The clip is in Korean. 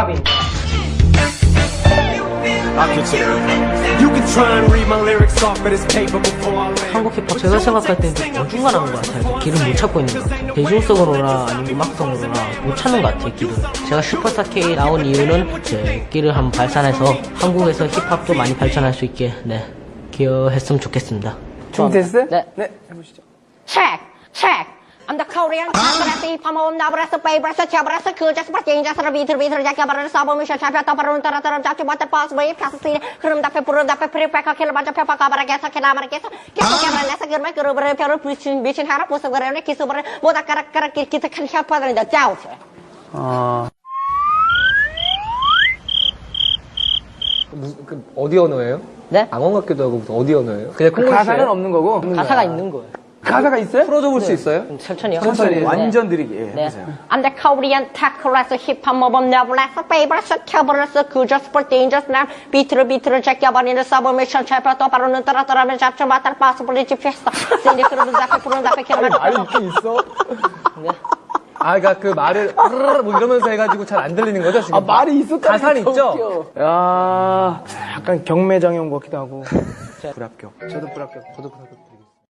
힙합입니다. I consider it. You can try and read my lyrics off of this paper before I lay. 한국 힙합 제가 생각할 때는 좀 어중간한 것 같아요. 길을 못 찾고 있는 것 같아요. 대중성으로나 아니면 음악성으로나 못 찾는 것 같아요, 길을. 제가 슈퍼스타 K 나온 이유는 제 길을 한번 발산해서 한국에서 힙합도 많이 발전할 수 있게, 네, 기여했으면 좋겠습니다. 준비됐어요? 네. 네, 해보시죠. check, check. I'm the Korean paparazzi, 파모음 나브라스, 베이브라스, 캬브라스, 그자스, 브라킹자스, 비트르, 비트르, 자캬바르, 사보미샤, 샤피아타, 바르는 따라따라, 잡지, 왔다, 버스, 웨이, 파스시, 흐름 답해, 부름 답해, 프리페카, 킬러, 반자, 페파, 가바라, 게사, 케나마라, 게사, 게사, 게바라, 내사, 그르메, 그르브르, 벼르, 미친, 미친, 하라, 부스, 그르네, 키스브르, 모다, 기, 기타, 칸, 샤파드는 다, 짜우스. 무슨, 그 어디 언어예요? 네? 악어 같기도 하고 무슨 어디 언어예요? 그냥 그? 가사는 없는 거고. 가사가 있는 거예요. 가사가 있어요? 풀어줘 볼 수 있어요? 천천히요. 천천히 네. 완전 느리게 예, 네. 해보세요. I'm the Korean 베이브라서 켜버려서 그저스 볼 데인저스 남 비트를 비트를 제껴버리는 서브미션 챔피언 또 바로는 따라따라면 잡죠 마탈 바스 블리지 피스타 신디 그룹은 앞에 부른 앞에 키로만 말이 있긴 있어? 아, 그니까 그 말을, 뭐 이러면서 해가지고 잘 안 들리는 거죠, 지금? 아 말이 있었다. 가사는 있죠? 야, 약간 경매장에 온 것 같기도 하고. 불합격. 저도 불합격. 저도 불합격.